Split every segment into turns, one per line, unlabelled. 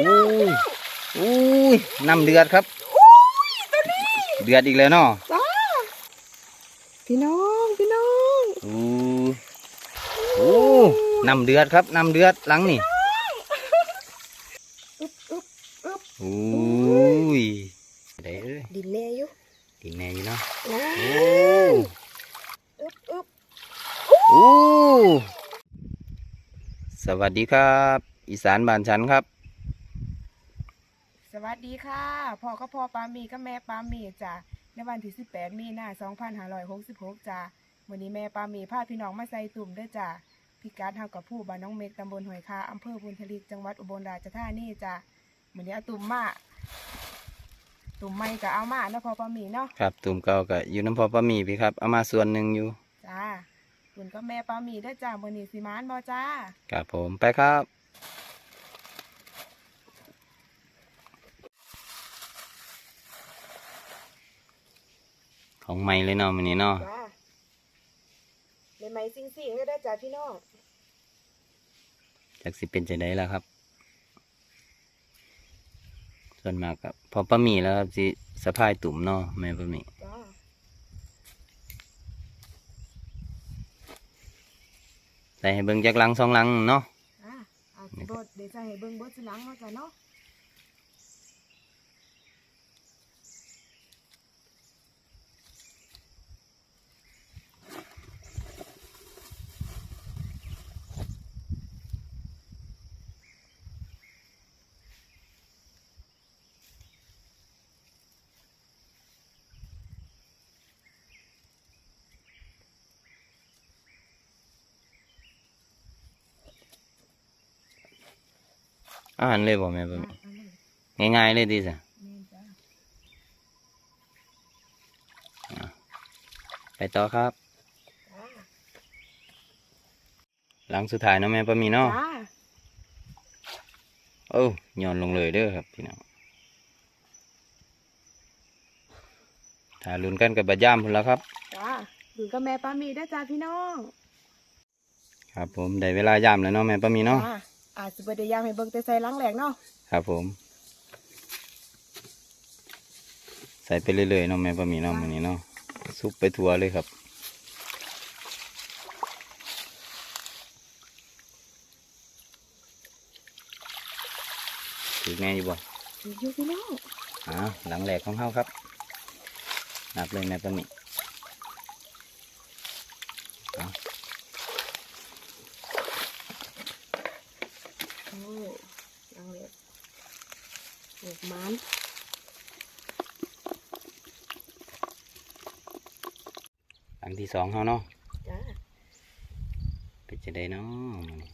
อุ้ยอุ้ยน้ำเดือดครับเดือดอีกแล้วเนาะ
จ้าพี่น้องพี่น้อง
อู้อู้น้ำเดือดครับน้ำเดือดหลังนี่
อึ๊บอึ๊บอึ๊บ
อุ้ยได้เอ้ย
ดินแน่อยู่
กินแน่อยู่เนาะ
นะ
โอ้
อึ๊บอึ๊บ
อู้สวัสดีครับ อีสานบ้านฉันครับ
สวัสดีค่ะพ่อก็พ่อปามีก็แม่ปามีจ้ะในวันที่ 18 มีนา2566จ้ะวันนี้แม่ปามีพาพี่น้องมาใส่ตุ่มเด้วยจ้ะพิกัดเฮากับผู้บ้านน้องเมกตำบลหอยคาอำเภอบุญทลิกจังหวัดอุบลราชธานีจ้ะวันนี้เอาตุ่มมาตุ่มใหม่ก็เอามาเนาะพ่อปามีเนาะ
ครับตุ่มเก่าก็อยู่น้ำพอปลาหมีพี่ครับเอามาส่วนหนึ่งอยู่
จ้าคุณก็แม่ปามีเด้วยจ้ะมื้อนี้สิมานบ่จ้า
ครับผมไปครับ ของใหม่เลยเนาะมันนี้เนาะ
จ้าเป็นไหมซิงซิงๆเลยได้อจ้าพี่น้อง
จากสิเป็นจะได้แล้วครับ ส่วนมากกับพอปลาหมีแล้วครับสิสะพายตุ่มเนาะแม่ปลาหมี
จ้า
ใส่ให้เบิ่งจากหลังสองหลังเนาะ
อ่าอาสิบดเดี๋ยวจะให้เบิ่งเบดสิหลังเนาะจ้ะเนาะ
อาหารเลยบ่แม่ปลาห
อะ
มี
เอาเลย
ง่ายๆเลยดีสิ
แม่นจ้า
ไปต่อครับ
จ้า
หลังสุดท้ายเนาะแม่ปลาหมีเนาะ
จ้า
โอ้ย้อนลงเลยเด้อครับพี่น้องถ้าลุ้นกันกับบัดย่ามพุ่นแล้วครับ
จ้าคุณก็แม่ปามีได้อจ้าพี่น้อง
ครับผมได้เวลาย่ามแล้วเนาะแม่ปลาหมีเนาะ
จ้า อาจสิบ่ได้ยามให้เบิ่งแต่ใส่หลังแหลกเนาะ
ครับผม ใส่ไปเรื่อยๆเนาะแม่ปลาหมีเนาะมันนี้เนาะซุปไปทั่วเลยครับถือแง่อยู่บ่
อยู่พี่น้อง
อ่าหลังแหลกของเขาครับนับเลยแม่ปลาหมีเอา
โอ้หลังแหลกแหลกมัน
หลังที่ สองเขาเนาะ
จ้า
เป็นจะได้เนาะมื้อนี้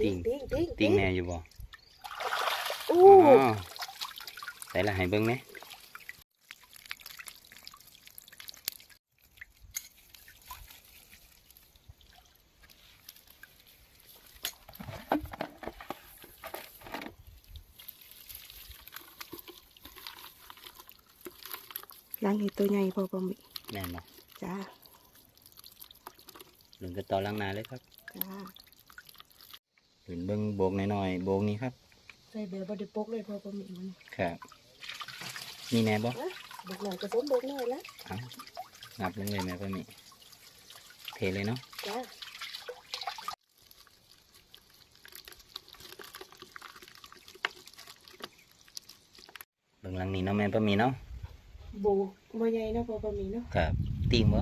ติ้งติ้งติ้ง
ติ้งแน่อยู่บ่
อู้
อ๋อใส่ละให้เบิ่งแหน่
หลังเห็ดตัวใหญ่พอปามี
แม่นบ่
จ้า
ลุ้นกัน ต่อหลังหน้าเลยครับ
จ้า
ลุ้นเบิ่งโบกน้อยๆโบกนี้ครับ
ใส่เบลบไดิปกเลยพอปามีมัน
ครับมีแน่บ่
นะบกหน่อยก็สมบกหน่อยละ
เอานับลงเลยแม่ก็มีเทเลยเนาะ
จ้า
เบิ่งหลังนี้เนาะแม่ก็มีเนาะ
โบบ่ใหญ่เนาะพอปามีเนาะ
ครับติ้งบ่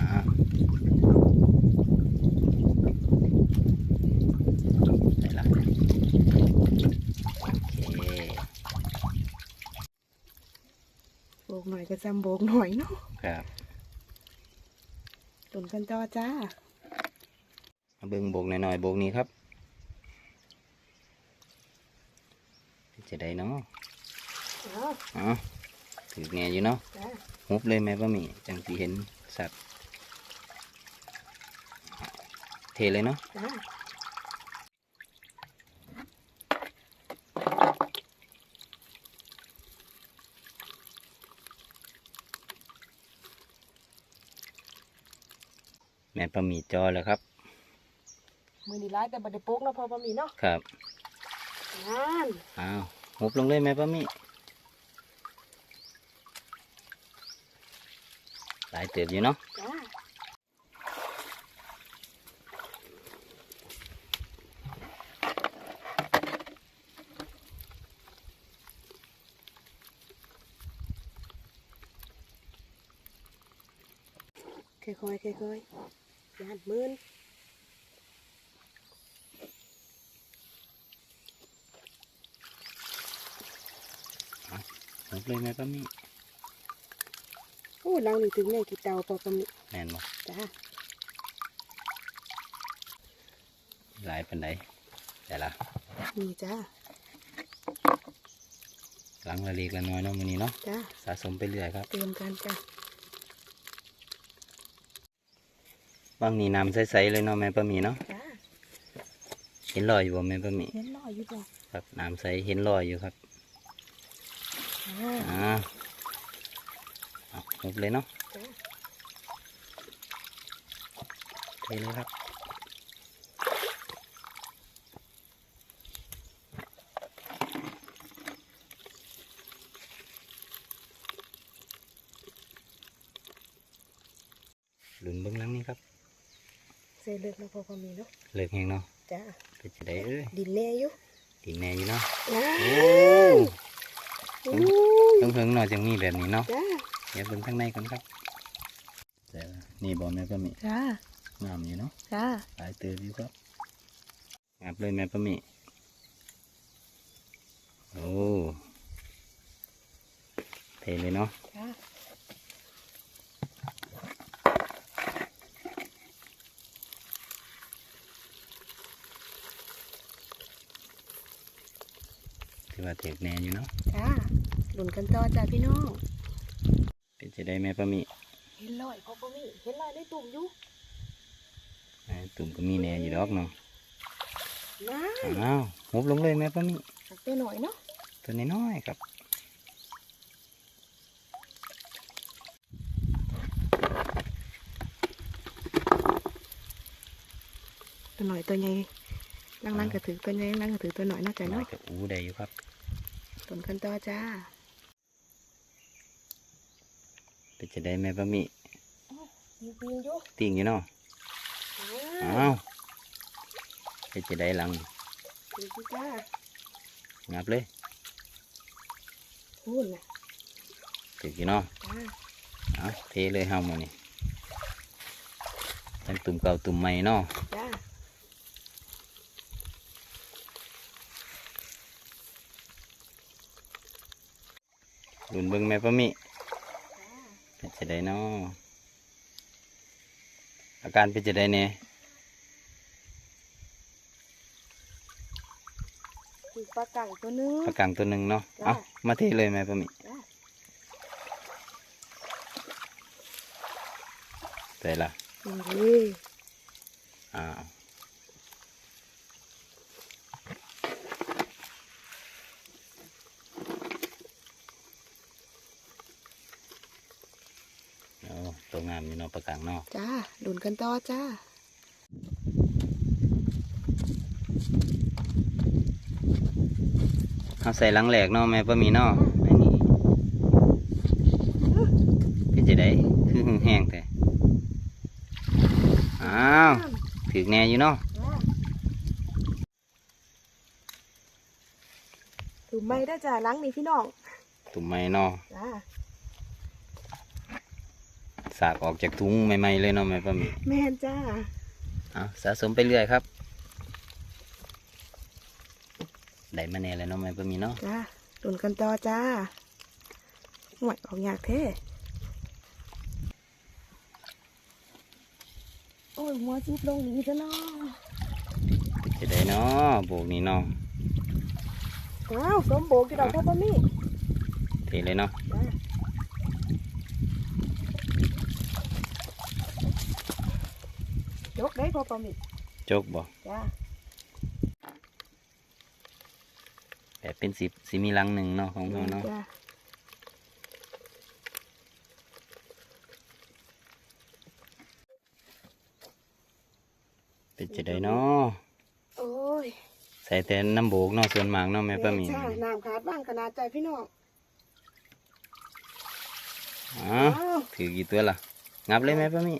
อ่าใส่ละโอเค
โบกหน่ อยก็จำโบกหน่อยเนาะ
ครับ
ตุนกันต่อจ้า
มาเบิ่งโบกหน่อยๆโบกนี้ครับ จะได้เนาะ
จ้า
อ๋อถือแงอยู่เนาะ
จ้า
ฮุบเลยแม่บะหมี่จังสีเห็นสัตว์เทเลยเนาะ
จ้า
ปลาหมี่จอแล้วครับ
มือนี่ร้ายแต่บัดได้ปลุกเนาะพอปามีเนาะ
ครับ
งาน
อ้าวหุบลงเลยแม่ปลาหมี่หลายเติบอยู่เนาะ
จ้าค่อยๆค่อยๆ งานมืน
หุบเลยแม่ปลาหมี่
โอ้ลังนี่ถึงแม่กี่เตาพอปามี
แม่นบ่
จ้า
หลายปันใดแต่ละ
นี่จ้า
หลังละเล็กละน้อยเนาะมื้อนี้เนาะ
จ้า
สะสมไปเรื่อยครับ
เตรียมกันจ้า
บางนี่น้ำใสๆเลยเนาะแม่ปลาหมี่เนาะ
จ้า
เห็นรอยอยู่บ่แม่ปลาหมี่
เห็นลอยอยู่จ้ะ
ครับน้ำใสเห็นรอยอยู่ครับ
อ่า
อ่าเอาหุบเลยเนาะ
จ้า
เทเลยครับหลุนเบื้องหลังนี่ครับ
เสร็จเลือกแล้วพอปามีเนาะ
เลิกแห้งเนาะ
จ้า
ก็จะได้เอ้ย
ดินแน่อยู่
ดีแน่อยู่เนาะ
จ้า
โอ้
อู้
เพิ่งเพิ่งๆเนาะจังมีแบบนี้เนาะ
จ้า
เดี๋ยวเบิ่งข้างในก่อนครับแต่นี่บอแม่ก็มี
จ้างา
มอยู่เนาะ
จ้า
หลายเติบอยู่ครับงับเลยแม่ปะมีโอ้เทเลยเนาะ
จ้า
ถือ ว่าเทกแน่อยู่เนาะ
จ้าหลุนกันต่อจ้าพี่น้อง
เป็นจะได้แม่ปะมี
เห็นลอยพอปามีเห็นลอยในตุ่มอยู่
อ่าตุ่มก็มีแน่อยู่ดอกเนาะ
นะ
อ้าวหุบลงเลยแม่ปะมี
สักตัวหน่อยเนาะ
ตัวน้อยๆครับ
ตัวหน่อยตัวใหญ่นั่งนั่งกระถือตัวใหญ่นั่งกระถือตัวหน่อยเนาะจ้า
น้อ
เนาะ
ยกับอู้ได้อยู่ครับ
หลุนกันต่อจ้า
เป็นจะได้แม่ปะมี
ยิงยิงอยู่
ติ่งอยู่เนาะ
อ้า
อ้าวเป็นจะได้หลัง
ยิงอยู่จ้า
งับเลย
พูดนะ
ถึกอยู่เนาะ
จ้า
เอาเทเลยเฮาหมดนี่ทั้งตุ่มเก่าตุ่มใหม่เนาะ
จ้า
รุนเบิ่งแม่ปะมิเป็นจะได้เนาะอาการเป็นจะได้เนี่ย
คุยปลากังตัวนึง
ประกังตัวหนึ่งเนาะ
จ้ะ
เอามาเทเลยแม่ปะมิ
จ้า
แต่ละ
นี่
อ้าวโอ้ตัวงามอยู่เนาะประกังเนาะ
จ้าหลุนกันต่อจ้า
เอาใส่หลังแหลกเนาะแม่ปะมีเนาะอันนี้เป็นจะได้คือหึงแห้งแต่อ้าวถือแน่อยู่เนาะ
ถูกไหมได้จ้าล้างนี่พี่น้อง
ตุ่มไม้เนาะ
จ้า
สากออกจากถุงใหม่ๆเลยเนาะแม่ปะมี
แม่นจ้า
เอาสะสมไปเรื่อยครับได้มาแน่เลยเนาะแม่ปะมีเนาะ
จ้าหลุนกันต่อจ้าหวยออกยากแท้โอ้ยหัวจุบลงนี้ซะเนาะ
เป็นจะได้เนาะโบกนี่เนาะ
ว้าวสมโบกกี่ดอกพ่อปะมี่
เทเลยเนาะ
จ้ายกได้พ่อปะมี่
จกบ่
จ้า
แต่เป็นสิบสิมีหลังหนึ่งเนาะของเราเนาะ
จ้า
เป็นจะได้เนาะ
โอ้ย
ใส่แต่น้ำโบกเนาะส่วนมากเนาะแม่ป้าหมี
จ้าน้ำขาดบ้างขนาดใจพี่น้อง
อ๋อถือกี่ตัวล่ะ งับเลยแม่ป้าหมี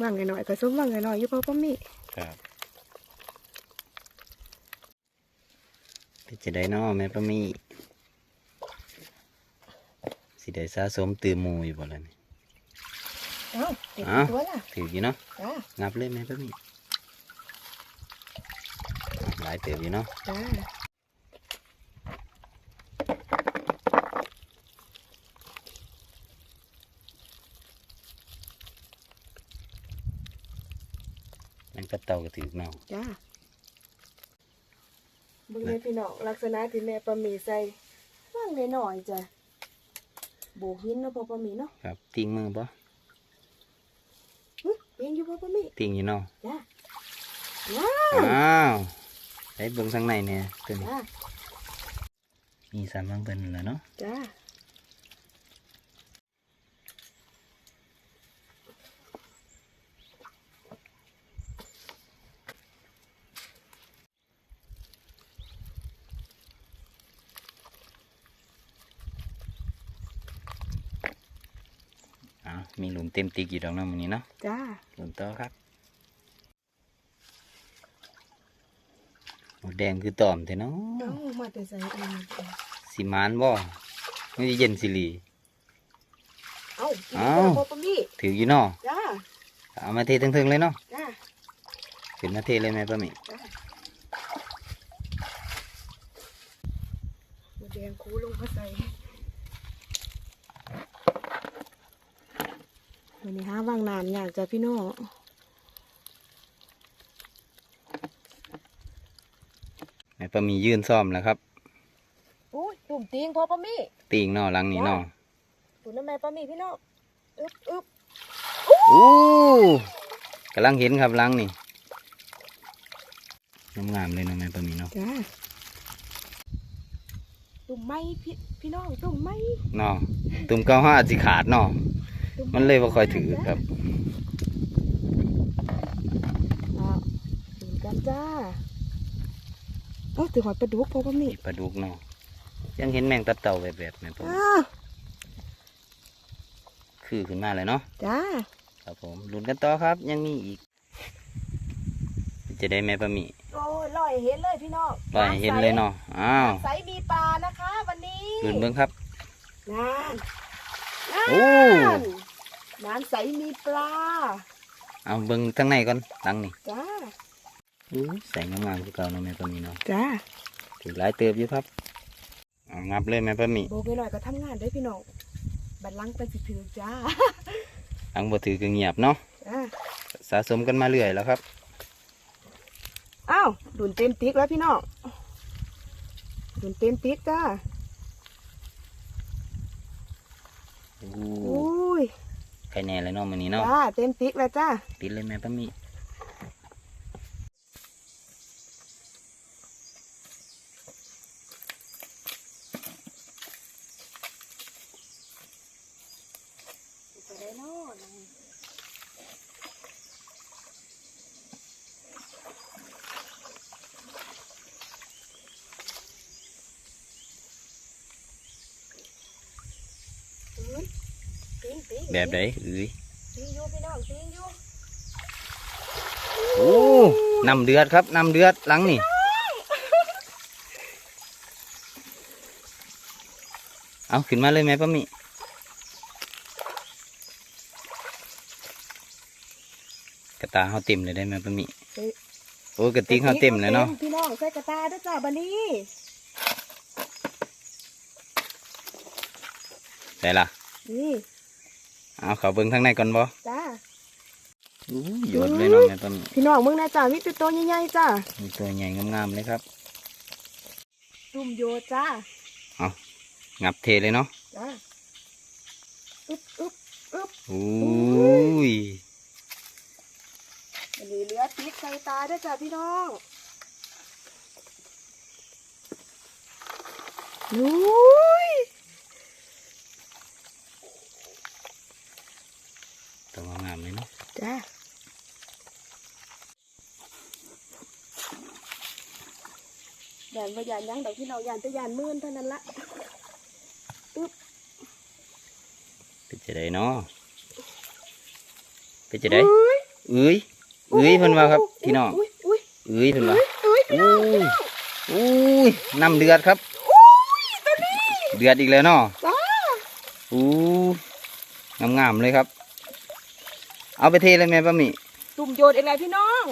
ว่างไง หน่อยกระซุ่มว่างไงหน่อยอยู่พ่อป้ามี
ครับเป็นจะได้เนาะแม่ป้าหมีสิได้สะสมตือหมูอยู่บ่ล่ะนี่
เอ้าเด็ก
อ้าว
ตัวล่ะ
ถือกี่เนาะ
จ้า
งับเลยแม่ป้าหมีหลายเติบอยู่เนาะ
จ้า
แมงกระเต่าก็ถือเนาะ
จ้าเบิ่งเลยพี่น้องลักษณะที่แม่ป้ามีใส่ว่างไงหน่อยจ้ะโบกหินเนาะพ่อป้ามีเนาะ
ครับติ้งมือบ่
หึเป็นอยู่พ่อป้ามี
ติ้งอยู่เนาะ
จ้าว้า
อ้าวได้เบิ่งข้างในเนี่ยตัวนี้
จ้า
มีสามบางเป็นแหล้วเนาะ
จ้า
อ้าวมีหลุม เต็มตีกี่ดอกเนาะมันนี้เนาะ
จ้า
หลุมต่อครับหมดแดงคือตอมแต่เนาะ
เอ้ามาแต่ใส่เอง
สีมานบ่ไม่ได้เย็นสิหลี
เอ้า
เอ้า
พ่อป้ามี
ถืออยู่เนาะ
จ้า
เอามาเทถึงๆเลยเนาะ
จ้า
ขึ้นมาเทเลยแม่ป้าหมิ
จ้าหมูแดงคูลงมาใส่วั นนี้หาว่างนานอยากจะพี่น้อง
แม่ป้าหมียืนซ่อมแล้วครับ
อุ้ยตุ่มตีงพ่อป้ามี
ตีงเนาะหลังนี้เนาะ
ตุ่มน้ำแม่ป้ามีพี่น้องอึ๊บอึ๊บ
อู้กำลังเห็นครับหลังนี่งามๆเลยเนาะแม่ป้าหมีเนาะ
จ้าตุ่มไม้พี่พี่น้องตุ่มไม้
เนาะตุ่มเก้าห้าอาจสิขาดเนาะ
ตุ่
มันเลยว่าคอยถือครับ
อ้าวตุ่มกันจ้าเอ้าถือหอยปลาดุกพ่อป้ามี
มีปลาดุกเนาะยังเห็นแมงตับเต่าแบบแบบๆแม่ป้าหมี
อ้าว
คือขึ้นมาเลยเนาะ
จ้า
ครับผมลุ้นกันต่อครับ ยังมีอีก จะได้แม่ป้าหมี
โอ้ยลอยเห็นเลยพี่น้อง
ปล่อยให้เห็นเลยเนาะอ้าว
ใสมีปลานะคะ วันนี้
ลุ้นเบิ่งครับ
นาน
โอ้
นานใสมีปลา
เอาเบิ่งทั้งในก่อนหลังนี่
จ้า
อู้ใส่งามๆคือเก่าเนาะแม่ป้าหมีเนาะ
จ้า
ถือหลายเติบอยู่ครับเอางับเลยแม่ป้าหมี
โบกไปหน่อยก็ทำงานได้อพี่น้องบัดลังเป็นสิถือจ้า
อังบ่ถือก็เงียบเนาะ
จ้า
สะสมกันมาเรื่อยแล้วครับ
อ้าวดุนเต็มติ๊กแล้วพี่น้องดุนเต็มติ๊กจ้า
อู้
อุ้ย
ใครแน่เลยเนาะมื้อนี้เนาะ
จ้าเต็มติ๊กแล้วจ้า
ติดเลยแม่ป้าหมี
ไปได้เนาะอุ้ยติ๊งติ๊ง
แบบใดเอ้ย
ติ๊งอยู่พี่น้องติ๊งอยู่
โอ้น้ำเดือดครับน้ำเดือดหลังนี่เอาขึ้นมาเลยแม่ป้าหมีกระตาเฮาเต็มเลยได้แม่ป้าหมี
เอ้ย
โอ้ยกระติกเฮาเต็มเลยเนาะ
พี่น้องใส่กระตาด้วยจ้าบันนี้
ใส่ล่ะ
นี่
เอาเขาเบิ่งข้างในก่อนบ่
จ้า
อู้ยโยดเลยเนาะแม่ป้าหมี
พี่น้องมึงนะจ้ามีแตัวโตใหญ่ๆจ้า
มีตัวใหญ่งามๆเลยครับ
ตุ่มโยจ้า
งับเทเลยเนาะ
จ้าอึ๊บอึ๊บอึ๊บ
อู้ย
เอันนี้เหลือติดใส่ตาเด้วยจ้ะพี่น้องอุ้ย
ตัวงามๆเลยเนาะ
จ้า แดนว่ายานยังดอกพี่น้องยานแต่ยานมื่นเท่านั้นละ
เป็นจะได้เนาะเป็นจะได้
อุ้ย
เอ้ยเอ้ยเพิ่นว่าครับพี่น้อง
อุ้ยอุ้ย
เอ้ยเพิ่นว่า
อุ้ยพี่น้อง
อุ้ยอุ้ยน้ำเดือดครับเดือดอีกแล้วเนาะ
จ้า
อู้งามๆเลยครับ เอาไปเทเลยแม่ป้าหมี
ตุ่มโยนอะไรพี่น้อง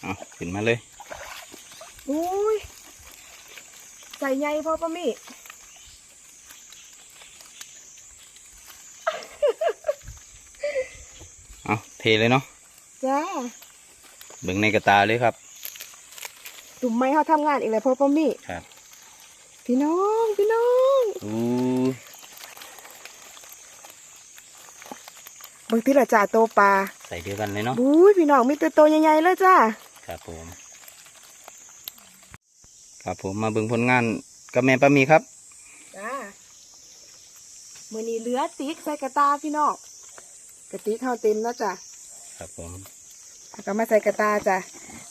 เอาขึ้นมาเลย
อุ้ยใส่ใหญ่พอปะมี่
เอาเทเลยเนาะ
จ้า
เบิ่งในกระตาเลยครับ
ตุ่มไม้เขาทำงานอีกแล้วพอปะมี่
ครับ
พี่น้องพี่น้อง
อู้
บางทีละจ่าโตปลา
ใส่เดียวกันเลยเนาะ
บุ้ยพี่น้องมีแต่โตใหญ่ๆเลยจ้า
ครับผม ครับผมมาเบิ่งผลงานกับแม่ป้าหมีครับ
จ้ามือนี้เหลือติ๊กใส่กระตาพี่น้องกระติกเข้าเต็มแล้วจ้ะ
ครับผม
แล้วก็มาใส่กระตาจ้ะ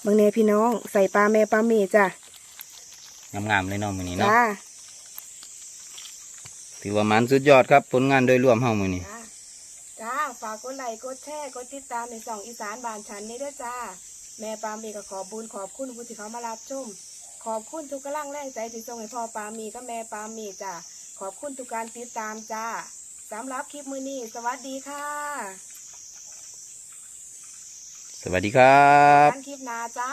บางเนพี่น้องใส่ปลาแม่ปลาเมจ้ะ
งามๆเลยเนาะมื้อนี้เนาะ
จ้า
ถือว่ามันสุดยอดครับ ผลงานโดยรวมเฮามื้อนี้
จ้าจ้าฝากกดไลค์กดแชร์กดติดตามในสองอีสานบานฉันนี่ด้วยจ้า แม่ปามีก็ขอบุญขอบคุณผู้ที่เขามารับชม ขอบคุณทุกกำลังแรงใจที่ส่งให้พ่อปามีก็แม่ปามีจ้าขอบคุณทุกการติดตามจ้าสำหรับคลิปมือนี้สวัสดีค่ะ
สวัสดีครับ
กันคลิปหน้าจ้า